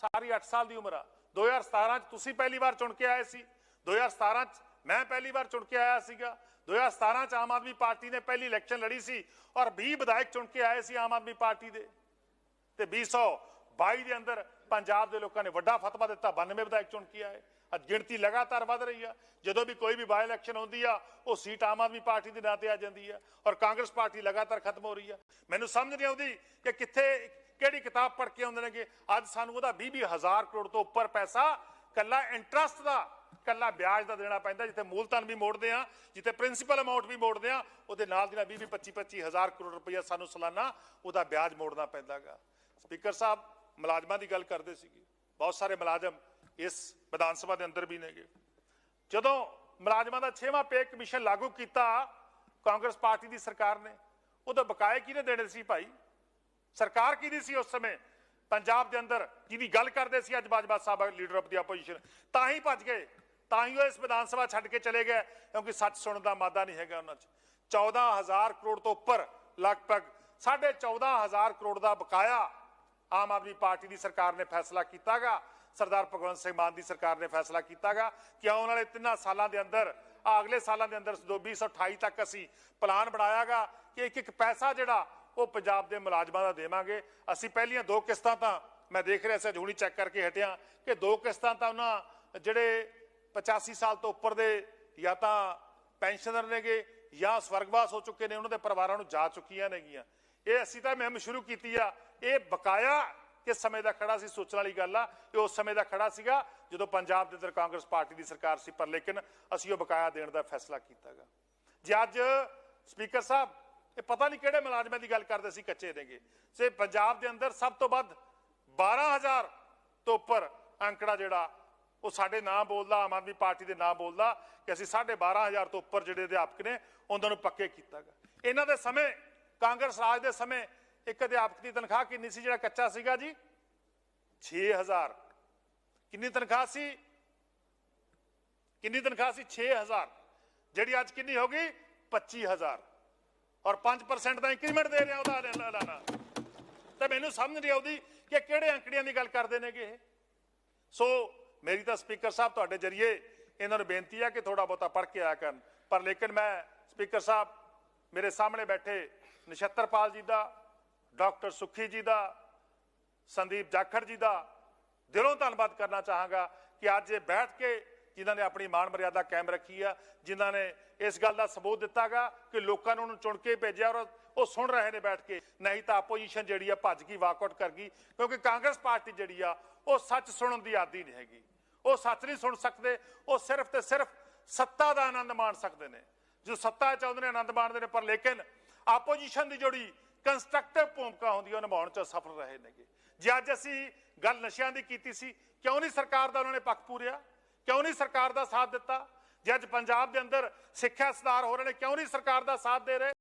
ਸਾਰੀ 8 ਸਾਲ ਦੀ ਉਮਰ ਆ। 2017 ਚ ਤੁਸੀਂ ਪਹਿਲੀ ਵਾਰ ਚੁਣ ਕੇ ਆਏ ਸੀ। 2017 ਚ ਮੈਂ ਪਹਿਲੀ ਵਾਰ ਚੁਣ ਕੇ ਆਇਆ ਸੀਗਾ। 2017 ਚ ਆਮ ਆਦਮੀ ਪਾਰਟੀ ਨੇ ਪਹਿਲੀ ਇਲੈਕਸ਼ਨ ਲੜੀ ਸੀ ਔਰ 20 ਵਿਧਾਇਕ ਚੁਣ ਕੇ ਆਏ ਸੀ ਆਮ ਆਦਮੀ ਪਾਰਟੀ ਦੇ। ਤੇ 222 ਦੇ ਅੰਦਰ ਪੰਜਾਬ ਦੇ ਲੋਕਾਂ ਨੇ ਵੱਡਾ ਫਤਵਾ ਦਿੱਤਾ 92 ਵਿਧਾਇਕ ਚੁਣ ਕੇ ਆਏ। ਅੱਜ ਗਿਣਤੀ ਲਗਾਤਾਰ ਵਧ ਰਹੀ ਆ। ਜਦੋਂ ਵੀ ਕੋਈ ਵੀ ਬਾਈ ਇਲੈਕਸ਼ਨ ਹੁੰਦੀ ਆ, ਉਹ ਸੀਟ ਆਮ ਆਦਮੀ ਪਾਰਟੀ ਦੇ ਨਾਂ ਤੇ ਆ ਜਾਂਦੀ ਆ ਔਰ ਕਾਂਗਰਸ ਪਾਰਟੀ ਲਗਾਤਾਰ ਖਤਮ ਹੋ ਰਹੀ ਆ। ਮੈਨੂੰ ਸਮਝ ਨਹੀਂ ਆਉਂਦੀ ਕਿ ਕਿੱਥੇ ਕਿਹੜੀ ਕਿਤਾਬ ਪੜ੍ਹ ਕੇ ਆਉਂਦੇ ਨੇਗੇ? ਅੱਜ ਸਾਨੂੰ ਉਹਦਾ 20 20 ਹਜ਼ਾਰ ਕਰੋੜ ਤੋਂ ਉੱਪਰ ਪੈਸਾ ਕੱਲਾ ਇੰਟਰਸਟ ਦਾ, ਕੱਲਾ ਵਿਆਜ ਦਾ ਦੇਣਾ ਪੈਂਦਾ, ਜਿੱਥੇ ਮੂਲਧਨ ਵੀ ਮੋੜਦੇ ਆ, ਜਿੱਥੇ ਪ੍ਰਿੰਸੀਪਲ ਅਮਾਉਂਟ ਵੀ ਮੋੜਦੇ ਆ, ਉਹਦੇ ਨਾਲ ਦੀ 20 25 25 ਕਰੋੜ ਰੁਪਈਆ ਸਾਨੂੰ ਸਾਲਾਨਾ ਉਹਦਾ ਵਿਆਜ ਮੋੜਨਾ ਪੈਂਦਾਗਾ। ਸਪੀਕਰ ਸਾਹਿਬ, ਮੁਲਾਜ਼ਮਾਂ ਦੀ ਗੱਲ ਕਰਦੇ ਸੀਗੇ। ਬਹੁਤ ਸਾਰੇ ਮੁਲਾਜ਼ਮ ਇਸ ਵਿਧਾਨ ਸਭਾ ਦੇ ਅੰਦਰ ਵੀ ਨੇਗੇ। ਜਦੋਂ ਮੁਲਾਜ਼ਮਾਂ ਦਾ 6ਵਾਂ ਪੇ ਕਮਿਸ਼ਨ ਲਾਗੂ ਕੀਤਾ, ਕਾਂਗਰਸ ਪਾਰਟੀ ਦੀ ਸਰਕਾਰ ਨੇ ਉਹਦਾ ਬਕਾਏ ਕਿਹਨੇ ਦੇਣੇ ਸੀ ਭਾਈ? ਸਰਕਾਰ ਕਿਹਦੀ ਸੀ ਉਸ ਸਮੇਂ? ਪੰਜਾਬ ਦੇ ਅੰਦਰ ਜਿਹਦੀ ਗੱਲ ਕਰਦੇ ਸੀ ਅੱਜ Bajwa sahib leader of the opposition ਤਾਂ ਹੀ ਭੱਜ ਗਏ, ਤਾਂ ਹੀ ਉਹ ਇਸ ਵਿਧਾਨ ਸਭਾ ਛੱਡ ਕੇ ਚਲੇ ਗਏ, ਕਿਉਂਕਿ ਸੱਚ ਸੁਣਨ ਦਾ ਮਾਦਾ ਨਹੀਂ ਹੈਗਾ ਉਹਨਾਂ 'ਚ। 14000 ਕਰੋੜ ਤੋਂ ਉੱਪਰ ਲਗਭਗ 14500 ਕਰੋੜ ਦਾ ਬਕਾਇਆ ਆਮ ਆਦਮੀ ਪਾਰਟੀ ਦੀ ਸਰਕਾਰ ਨੇ ਫੈਸਲਾ ਕੀਤਾਗਾ। ਸਰਦਾਰ ਭਗਵੰਤ ਸਿੰਘ ਮਾਨ ਦੀ ਸਰਕਾਰ ਨੇ ਫੈਸਲਾ ਕੀਤਾਗਾ ਕਿ ਆਉਣ ਵਾਲੇ ਤਿੰਨਾਂ ਸਾਲਾਂ ਦੇ ਅੰਦਰ ਅਗਲੇ ਸਾਲਾਂ ਦੇ ਅੰਦਰ 2028 ਤੱਕ ਅਸੀਂ ਪਲਾਨ ਬਣਾਇਆਗਾ ਕਿ ਇੱਕ ਇੱਕ ਪੈਸਾ ਜਿਹੜਾ ਉਹ ਪੰਜਾਬ ਦੇ ਮੁਲਾਜ਼ਮਾਂ ਦਾ ਦੇਵਾਂਗੇ। ਅਸੀਂ ਪਹਿਲੀਆਂ ਦੋ ਕਿਸ਼ਤਾਂ ਤਾਂ ਮੈਂ ਦੇਖ ਰਿਹਾ ਸੀ, ਅੱਜ ਹੁਣੀ ਚੈੱਕ ਕਰਕੇ ਹਟਿਆ ਕਿ ਦੋ ਕਿਸ਼ਤਾਂ ਤਾਂ ਉਹਨਾਂ ਜਿਹੜੇ 85 ਸਾਲ ਤੋਂ ਉੱਪਰ ਦੇ ਜਾਂ ਤਾਂ ਪੈਨਸ਼ਨਰ ਨੇਗੇ ਜਾਂ ਸਵਰਗਵਾਸ ਹੋ ਚੁੱਕੇ ਨੇ, ਉਹਨਾਂ ਦੇ ਪਰਿਵਾਰਾਂ ਨੂੰ ਜਾ ਚੁੱਕੀਆਂ ਨੇਗੀਆਂ। ਇਹ ਅਸੀਂ ਤਾਂ ਮੁਹਿੰਮ ਸ਼ੁਰੂ ਕੀਤੀ ਆ। ਇਹ ਬਕਾਇਆ ਕਿਸ ਸਮੇਂ ਦਾ ਖੜਾ ਸੀ ਸੋਚਣ ਵਾਲੀ ਗੱਲ ਆ। ਇਹ ਉਸ ਸਮੇਂ ਦਾ ਖੜਾ ਸੀਗਾ ਜਦੋਂ ਪੰਜਾਬ ਦੇ ਅੰਦਰ ਕਾਂਗਰਸ ਪਾਰਟੀ ਦੀ ਸਰਕਾਰ ਸੀ, ਪਰ ਲੇਕਿਨ ਅਸੀਂ ਉਹ ਬਕਾਇਆ ਦੇਣ ਦਾ ਫੈਸਲਾ ਕੀਤਾਗਾ। ਜੇ ਅੱਜ ਸਪੀਕਰ ਸਾਹਿਬ ਇਹ ਪਤਾ ਨਹੀਂ ਕਿਹੜੇ ਮੁਲਾਜ਼ਮਾਂ ਦੀ ਗੱਲ ਕਰਦੇ ਸੀ ਕੱਚੇ ਦੇਗੇ। ਸੇ ਪੰਜਾਬ ਦੇ ਅੰਦਰ ਸਭ ਤੋਂ ਵੱਧ 12000 ਤੋਂ ਉੱਪਰ ਅੰਕੜਾ ਜਿਹੜਾ, ਉਹ ਸਾਡੇ ਨਾਂ ਬੋਲਦਾ, ਆਮ ਆਦਮੀ ਪਾਰਟੀ ਦੇ ਨਾਂ ਬੋਲਦਾ ਕਿ ਅਸੀਂ 12500 ਤੋਂ ਉੱਪਰ ਜਿਹੜੇ ਅਧਿਆਪਕ ਨੇ, ਉਹਨਾਂ ਨੂੰ ਪੱਕੇ ਕੀਤਾਗਾ ਇਹਨਾਂ ਦੇ ਸਮੇਂ, ਕਾਂਗਰਸ ਰਾਜ ਦੇ ਸਮੇਂ ਇੱਕ ਅਧਿਆਪਕ ਦੀ ਤਨਖਾਹ ਕਿੰਨੀ ਸੀ ਜਿਹੜਾ ਕੱਚਾ ਸੀਗਾ ਜੀ? 6000 ਕਿੰਨੀ ਤਨਖਾਹ ਸੀ? ਕਿੰਨੀ ਤਨਖਾਹ ਸੀ? 6000 ਜਿਹੜੀ ਅੱਜ ਕਿੰਨੀ ਹੋ ਗਈ? 25000 ਔਰ 5% ਦਾ ਇੰਕਰੀਮੈਂਟ ਦੇ ਰਿਹਾ ਉਹਦਾ ਐਲਾਨਾ ਤੇ ਮੈਨੂੰ ਸਮਝ ਨਹੀਂ ਆਉਂਦੀ ਕਿ ਕਿਹੜੇ ਅੰਕੜੀਆਂ ਦੀ ਗੱਲ ਕਰਦੇ ਨੇਗੇ ਇਹ। ਸੋ ਮੇਰੀ ਤਾਂ ਸਪੀਕਰ ਸਾਹਿਬ ਤੁਹਾਡੇ ਜਰੀਏ ਇਹਨਾਂ ਨੂੰ ਬੇਨਤੀ ਆ ਕਿ ਥੋੜਾ ਬਹੁਤਾ ਪੜ੍ਹ ਕੇ ਆਇਆ ਕਰਨ। ਪਰ ਲੇਕਿਨ ਮੈਂ ਸਪੀਕਰ ਸਾਹਿਬ, ਮੇਰੇ ਸਾਹਮਣੇ ਬੈਠੇ ਨਛੱਤਰਪਾਲ ਜੀ ਦਾ, ਡਾਕਟਰ ਸੁਖੀ ਜੀ ਦਾ, ਸੰਦੀਪ ਜਾਖੜ ਜੀ ਦਾ ਦਿਲੋਂ ਧੰਨਵਾਦ ਕਰਨਾ ਚਾਹਾਂਗਾ ਕਿ ਅੱਜ ਇਹ ਬੈਠ ਕੇ ਜਿਨ੍ਹਾਂ ਨੇ ਆਪਣੀ ਮਾਣ ਮਰਿਆਦਾ ਕਾਇਮ ਰੱਖੀ ਆ, ਜਿਨ੍ਹਾਂ ਨੇ ਇਸ ਗੱਲ ਦਾ ਸਬੂਤ ਦਿੱਤਾਗਾ ਕਿ ਲੋਕਾਂ ਨੂੰ ਉਹਨੂੰ ਚੁਣ ਕੇ ਭੇਜਿਆ ਔਰ ਉਹ ਸੁਣ ਰਹੇ ਨੇ ਬੈਠ ਕੇ। ਨਹੀਂ ਤਾਂ ਆਪੋਜੀਸ਼ਨ ਜਿਹੜੀ ਆ ਭੱਜ ਗਈ ਵਾਕਆਊਟ ਕਰ ਗਈ, ਕਿਉਂਕਿ ਕਾਂਗਰਸ ਪਾਰਟੀ ਜਿਹੜੀ ਆ, ਉਹ ਸੱਚ ਸੁਣਨ ਦੀ ਆਦੀ ਨਹੀਂ ਹੈਗੀ। ਉਹ ਸੱਚ ਨਹੀਂ ਸੁਣ ਸਕਦੇ, ਉਹ ਸਿਰਫ ਤੇ ਸਿਰਫ ਸੱਤਾ ਦਾ ਆਨੰਦ ਮਾਣ ਸਕਦੇ ਨੇ। ਜੋ ਸੱਤਾ ਚਾਹੁੰਦੇ ਨੇ ਆਨੰਦ ਮਾਣਦੇ ਨੇ, ਪਰ ਲੇਕਿਨ ਆਪੋਜੀਸ਼ਨ ਦੀ ਜਿਹੜੀ ਕੰਸਟਰਕਟਿਵ ਭੂਮਿਕਾ ਹੁੰਦੀ ਉਹ ਨਿਭਾਉਣ ਚ ਸਫਲ ਰਹੇ ਨੇਗੇ। ਜੇ ਅੱਜ ਅਸੀਂ ਗੱਲ ਨਸ਼ਿਆਂ ਦੀ ਕੀਤੀ ਸੀ, ਕਿਉਂ ਨਹੀਂ ਸਰਕਾਰ ਦਾ ਉਹਨਾਂ ਨੇ ਪੱਖ ਪੂਰਿਆ? ਕਿਉਂ ਨਹੀਂ ਸਰਕਾਰ ਦਾ ਸਾਥ ਦਿੱਤਾ? ਜੇ ਅੱਜ ਪੰਜਾਬ ਦੇ ਅੰਦਰ ਸਿੱਖਿਆ ਸੁਧਾਰ ਹੋ ਰਹੇ ਨੇ, ਕਿਉਂ ਨਹੀਂ ਸਰਕਾਰ ਦਾ ਸਾਥ ਦੇ ਰਹੇ?